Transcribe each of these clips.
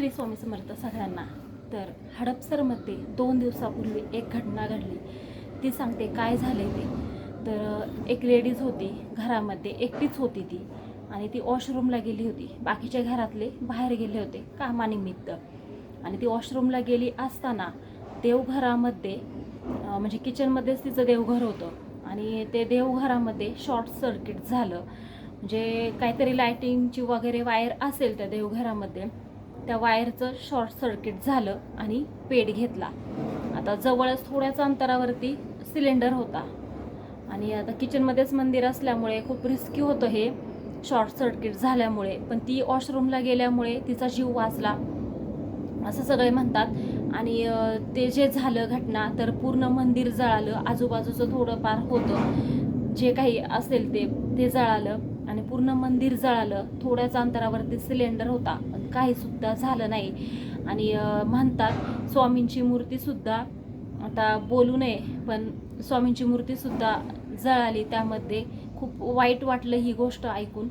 श्री स्वामी समर्थ सगळ्यांना. तर हडपसरमध्ये दोन दिवसापूर्वी एक घटना घडली. ती सांगते काय झाले ते. तर एक लेडीज होती घरामध्ये एकटीच होती ती. आणि ती वॉशरूमला गेली होती. बाकीच्या घरातले बाहेर गेले होते कामानिमित्त. आणि ती वॉशरूमला गेली असताना देवघरामध्ये म्हणजे किचनमध्येच तिचं देवघर होतं. आणि ते देवघरामध्ये शॉर्ट सर्किट झालं. म्हणजे काहीतरी लायटिंगची वगैरे वायर असेल त्या देवघरामध्ये. त्या वायरचं शॉर्ट सर्किट झालं आणि पेट घेतला. आता जवळच थोड्याच अंतरावरती सिलेंडर होता. आणि आता किचनमध्येच मंदिर असल्यामुळे खूप रिस्की होतं हे शॉर्ट सर्किट झाल्यामुळे. पण ती वॉशरूमला गेल्यामुळे तिचा जीव वाचला. असं सगळे म्हणतात. आणि ते जे झालं घटना तर पूर्ण मंदिर जळालं. आजूबाजूचं थोडंफार होतं. जे काही असेल ते ते जळालं. आणि पूर्ण मंदिर जळालं. थोड्याच अंतरावरती सिलेंडर होता. काहीसुद्धा काही सुद्धा झालं नाही. आणि म्हणतात स्वामींची मूर्तीसुद्धा आता बोलू नये पण स्वामींची मूर्तीसुद्धा जळाली. त्यामध्ये खूप वाईट वाटलं ही गोष्ट ऐकून.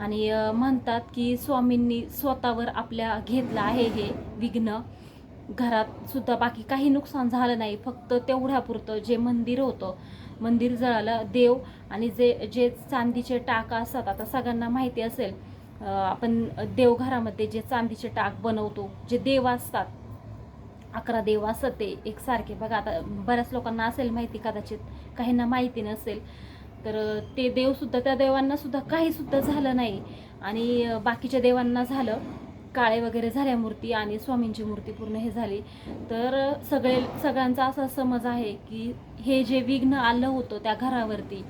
आणि म्हणतात की स्वामींनी स्वतःवर आपल्या घेतलं आहे हे विघ्न. घरात सुद्धा बाकी काही नुकसान झालं नाही. फक्त तेवढ्यापुरतं जे मंदिर होतं मंदिर जळालं. देव आणि जे जे चांदीचे टाक असतात आता सगळ्यांना माहिती असेल आपण देवघरामध्ये जे चांदीचे टाक बनवतो जे देव असतात अकरा देव असत ते एकसारखे. बघा आता बऱ्याच लोकांना असेल माहिती कदाचित काहींना माहिती नसेल तर ते देवसुद्धा त्या देवांना सुद्धा काही सुद्धा झालं नाही. आणि बाकीच्या देवांना झालं काळे वगैरे झाल्या मूर्ती आणि स्वामींची मूर्ती पूर्ण हे झाली. तर सगळे सगळ्यांचा असा समज आहे की हे जे विघ्न आलं होतं त्या घरावरती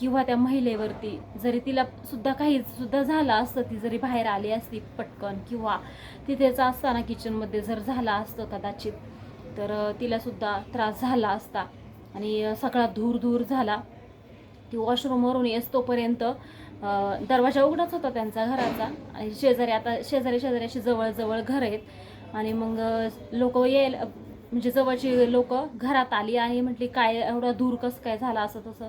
किंवा त्या महिलेवरती जरी तिला सुद्धा काही सुद्धा झालं असतं ती जरी बाहेर आली असती पटकन किंवा तिथेच असताना किचनमध्ये जर झालं असतं कदाचित तर तिला सुद्धा त्रास झाला असता आणि सगळा धूर धूर झाला. ती वॉशरूमवरून येस तोपर्यंत दरवाजा उघडाच होता त्यांचा घराचा आणि शेजारी आता शेजारी शेजारी अशी जवळजवळ घर आहेत आणि मग लोक येईल म्हणजे जवळची लोक घरात आली आणि म्हटली काय एवढा दूर कसं काय झाला असं तसं.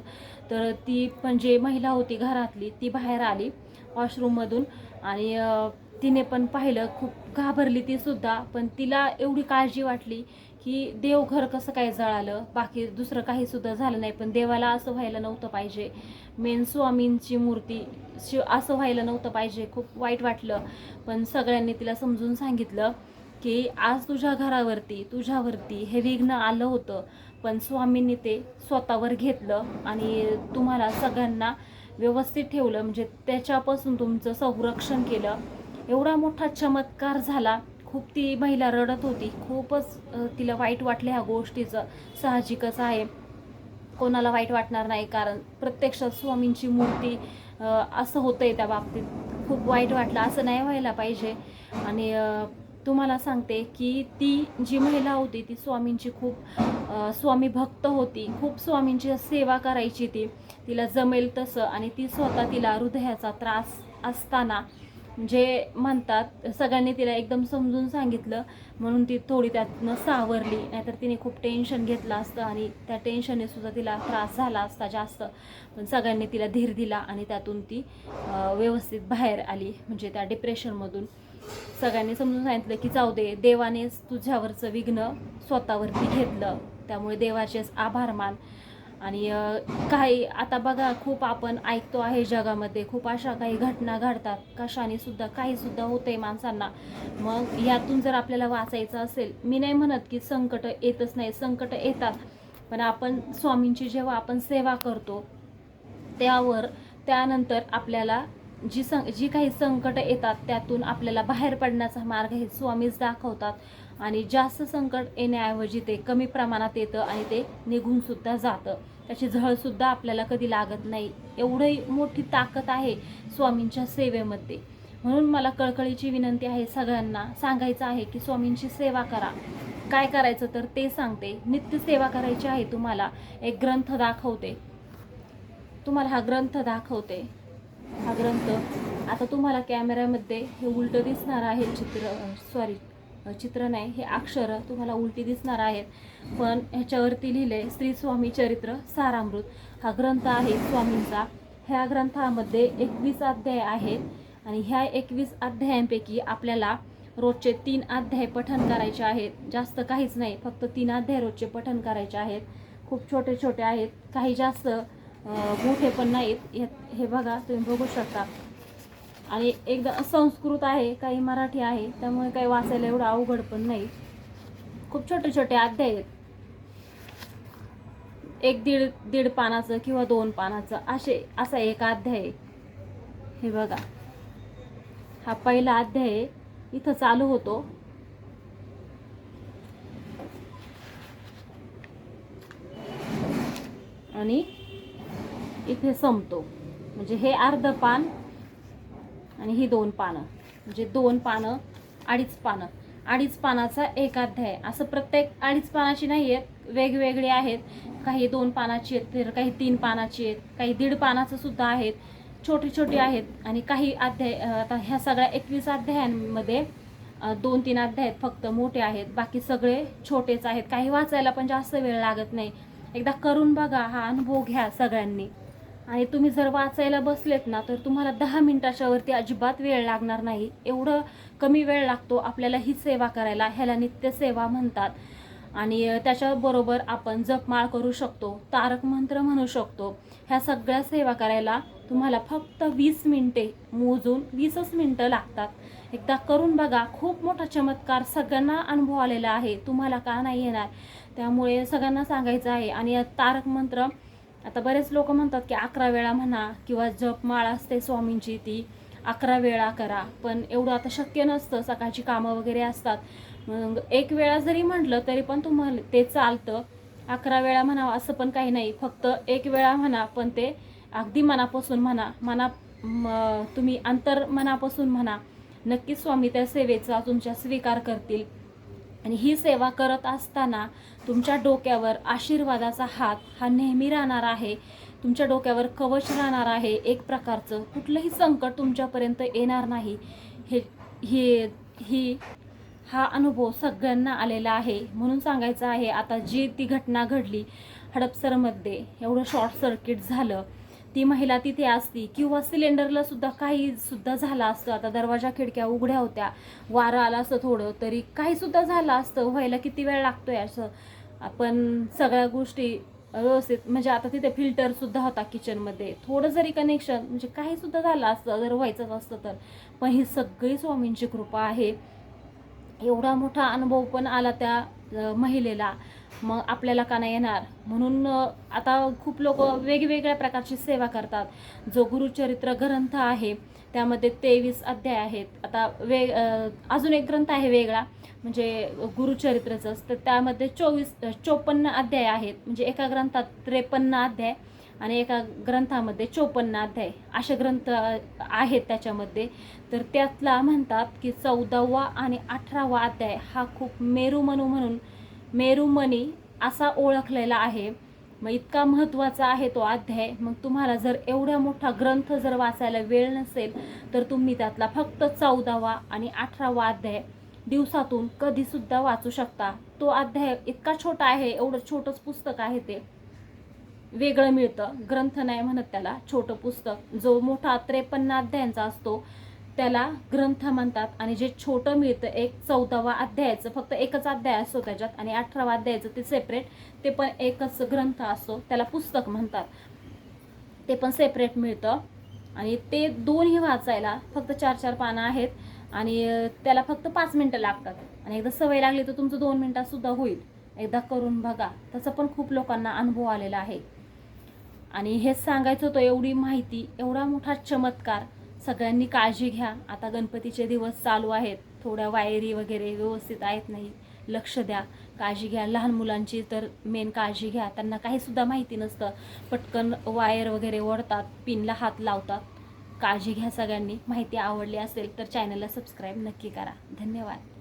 तर ती पण जे महिला होती घरातली ती बाहेर आली वॉशरूममधून आणि तिने पण पाहिलं खूप घाबरली ती सुद्धा. पण तिला एवढी काळजी वाटली की देवघर कसं काय जळालं बाकी दुसरं काही सुद्धा झालं नाही. पण देवाला असं व्हायला नव्हतं पाहिजे. मेन स्वामींची मूर्ती शिव असं व्हायला नव्हतं पाहिजे. खूप वाईट वाटलं. पण सगळ्यांनी तिला समजून सांगितलं. की आज तुझ्या घरावरती तुझ्यावरती हे विघ्न आलं होतं. पण स्वामींनी ते स्वतःवर घेतलं आणि तुम्हाला सगळ्यांना व्यवस्थित ठेवलं. म्हणजे त्याच्यापासून तुमचं संरक्षण केलं. एवढा मोठा चमत्कार झाला. खूप ती महिला रडत होती. खूपच तिला वाईट वाटलं ह्या गोष्टीचं. साहजिकच आहे. कोणाला वाईट वाटणार नाही. कारण प्रत्यक्षात स्वामींची मूर्ती असं होतं आहे त्या बाबतीत. खूप वाईट वाटलं. असं नाही व्हायला पाहिजे. आणि तुम्हाला सांगते की ती जी महिला होती ती स्वामींची खूप स्वामी भक्त होती. खूप स्वामींची सेवा करायची ती. तिला जमेल तसं आणि ती स्वतः तिला हृदयाचा त्रास असताना जे म्हणतात सगळ्यांनी तिला एकदम समजून सांगितलं. म्हणून ती थोडी त्यातनं सावरली. नाहीतर तिने खूप टेन्शन घेतलं असतं आणि त्या टेन्शनने सुद्धा तिला त्रास झाला असता जास्त. पण सगळ्यांनी तिला धीर दिला आणि त्यातून ती व्यवस्थित बाहेर आली. म्हणजे त्या डिप्रेशनमधून सगळ्यांनी समजून सांगितलं की जाऊ दे देवानेच तुझ्यावरचं विघ्न स्वतःवरती घेतलं. त्यामुळे देवाचेच आभार मान. आणि काही आता बघा खूप आपण ऐकतो आहे जगामध्ये खूप अशा काही घटना घडतात. कशाने सुद्धा काही सुद्धा माणसांना. मग यातून जर आपल्याला वाचायचं असेल मी नाही म्हणत की संकट येतच नाही संकट येतात. पण आपण स्वामींची जेव्हा आपण सेवा करतो त्यावर त्यानंतर आपल्याला जी सं जी काही संकटं येतात त्यातून आपल्याला बाहेर पडण्याचा मार्ग हे स्वामीच दाखवतात. आणि जास्त संकट येण्याऐवजी ते कमी प्रमाणात येतं आणि ते निघूनसुद्धा जातं. त्याची झळसुद्धा आपल्याला कधी लागत नाही. एवढी मोठी ताकद आहे स्वामींच्या सेवेमध्ये. म्हणून मला कळकळीची विनंती आहे सगळ्यांना सांगायचं आहे की स्वामींची सेवा करा. काय करायचं तर ते सांगते. नित्य सेवा करायची आहे तुम्हाला. एक ग्रंथ दाखवते. तुम्हाला हा ग्रंथ दाखवते. हा ग्रंथ. आता तुम्हाला कॅमेऱ्यामध्ये हे उलटं दिसणार आहे चित्र सॉरी चित्र नाही हे अक्षर तुम्हाला उलटी दिसणार आहेत. पण ह्याच्यावरती लिहिले श्री स्वामी चरित्र सारामृत. हा ग्रंथ आहे स्वामींचा. ह्या ग्रंथामध्ये एकवीस अध्याय आहेत आणि ह्या एकवीस अध्यायांपैकी आपल्याला रोजचे तीन अध्याय पठन करायचे आहेत. जास्त काहीच नाही फक्त तीन अध्याय रोजचे पठन करायचे आहेत. खूप छोटे छोटे आहेत. काही जास्त मोठे पण नाहीत. हे- हे बघा तुम्ही बघू शकता. आणि एकदा संस्कृत आहे काही मराठी आहे त्यामुळे काही वाचायला एवढं अवघड पण नाही. खूप छोटे छोटे अध्याय आहेत. एक दीड दीड पानाचं किंवा दोन पानाचं असे असा एक अध्याय आहे. हे बघा. हा पहिला अध्याय इथं चालू होतो. आणि इथे संपतो. म्हणजे हे अर्ध पान आणि ही दोन पानं. म्हणजे दोन पानं अडीच पानं. अडीच पानाचा एक अध्याय. असं प्रत्येक अडीच पानाची नाही आहेत वेगवेगळी आहेत. काही दोन पानाची आहेत तर काही तीन पानाची आहेत काही दीड पानाचं सुद्धा आहेत. छोटी छोटी आहेत. आणि काही अध्याय आता ह्या सगळ्या एकवीस अध्यायांमध्ये दोन तीन अध्याय आहेत फक्त मोठे आहेत. बाकी सगळे छोटेच आहेत. काही वाचायला पण जास्त वेळ लागत नाही. एकदा करून बघा हा अनुभव घ्या सगळ्यांनी. आणि तुम्ही जर वाचायला बसलेत ना तर तुम्हाला दहा मिनिटाच्या वरती अजिबात वेळ लागणार नाही. एवढं कमी वेळ लागतो आपल्याला ही सेवा करायला ह्याला नित्यसेवा म्हणतात. आणि त्याच्याबरोबर आपण जपमाळ करू शकतो तारक मंत्र म्हणू शकतो. ह्या सगळ्या सेवा करायला तुम्हाला फक्त वीस मिनटे मोजून वीसच मिनटं लागतात. एकदा करून बघा खूप मोठा चमत्कार सगळ्यांना अनुभव आलेला आहे. तुम्हाला का नाही येणार? त्यामुळे सगळ्यांना सांगायचं आहे. आणि तारक मंत्र आता बरेच लोक म्हणतात की अकरा वेळा म्हणा किंवा जपमाळ असते स्वामींची ती अकरा वेळा करा. पण एवढं आता शक्य नसतं. सकाळची कामं वगैरे असतात. मग एक वेळा जरी म्हटलं तरी पण तुम्हाला ते चालतं. अकरा वेळा म्हणावं असं पण काही नाही. फक्त एक वेळा म्हणा पण ते अगदी मनापासून म्हणा. मना म- तुम्ही अंतर मनापासून म्हणा. नक्कीच स्वामी त्या सेवेचा तुमच्या स्वीकार करतील. आणि ही सेवा करत असताना तुमच्या डोक्यावर आशीर्वादाचा हात हा नेहमी राहणार आहे. तुमच्या डोक्यावर कवच राहणार आहे. एक प्रकारचं कुठलंही संकट तुमच्यापर्यंत येणार नाही. हे ही ही हा अनुभव सगळ्यांना आलेला आहे. म्हणून सांगायचं आहे आता जी ती घटना घडली हडपसरमध्ये एवढं शॉर्ट सर्किट झालं. ती महिला तिथे असती किंवा सिलेंडरला सुद्धा काही सुद्धा झालं असतं. आता दरवाजा खिडक्या उघड्या होत्या. वारं आलं असतं थोडं तरी काही सुद्धा झालं असतं. व्हायला किती वेळ लागतोय असं. आपण सगळ्या गोष्टी व्यवस्थित म्हणजे आता तिथे फिल्टर सुद्धा होता किचनमध्ये. थोडं जरी कनेक्शन म्हणजे काही सुद्धा झालं असतं. जर व्हायचंच असतं तर. पण ही सगळी स्वामींची कृपा आहे. एवढा मोठा अनुभव पण आला त्या महिलेला. मग आपल्याला का नाही येणार? म्हणून आता खूप लोक वेगवेगळ्या प्रकारची सेवा करतात. जो गुरुचरित्र ग्रंथ आहे त्यामध्ये तेवीस अध्याय आहेत. आता वे अजून एक ग्रंथ आहे वेगळा म्हणजे गुरुचरित्रचंच तर त्यामध्ये चोवीस चोपन्न अध्याय आहेत. म्हणजे एका ग्रंथात त्रेपन्न अध्याय आणि एका ग्रंथामध्ये चोपन्न अध्याय. असे ग्रंथ आहेत त्याच्यामध्ये. तर त्यातला म्हणतात की चौदावा आणि अठरावा अध्याय हा खूप मेरुमनू म्हणून मेरुमणी असा ओळखलेला आहे. मग इतका महत्त्वाचा आहे तो अध्याय. मग तुम्हाला जर एवढा मोठा ग्रंथ जर वाचायला वेळ नसेल तर तुम्ही त्यातला फक्त चौदावा आणि अठरावा अध्याय दिवसातून कधीसुद्धा वाचू शकता. तो अध्याय इतका छोटा आहे एवढं छोटंच पुस्तक आहे ते. वेगळं मिळतं. ग्रंथ नाही म्हणत त्याला छोटं पुस्तक. जो मोठा त्रेपन्न अध्यायांचा असतो त्याला ग्रंथ म्हणतात आणि जे छोटं मिळतं एक चौदावा अध्यायाचं फक्त एकच अध्याय असतो त्याच्यात आणि अठरावा अध्यायाचं ते सेपरेट ते पण एकच ग्रंथ असतो त्याला पुस्तक म्हणतात. ते पण सेपरेट मिळतं आणि ते दोन्ही वाचायला फक्त चार चार पानं आहेत आणि त्याला फक्त पाच मिनटं लागतात. आणि एकदा सवय लागली तर तुमचं दोन मिनटातसुद्धा होईल. एकदा करून बघा. त्याचा पण खूप लोकांना अनुभव आलेला आहे. आणि हेच सांगायचं होतं एवढी माहिती एवढा मोठा चमत्कार सगळ्यांनी काळजी घ्या. आता गणपतीचे दिवस चालू आहेत. थोड्या वायरी वगैरे व्यवस्थित आहेत नाही लक्ष द्या. काळजी घ्या. लहान मुलांची तर मेन काळजी घ्या. त्यांना काहीसुद्धा माहिती नसतं. पटकन वायर वगैरे ओढतात पिनला हात लावतात. काळजी घ्या सगळ्यांनी. माहिती आवडली असेल तर चॅनलला सबस्क्राईब नक्की करा. धन्यवाद.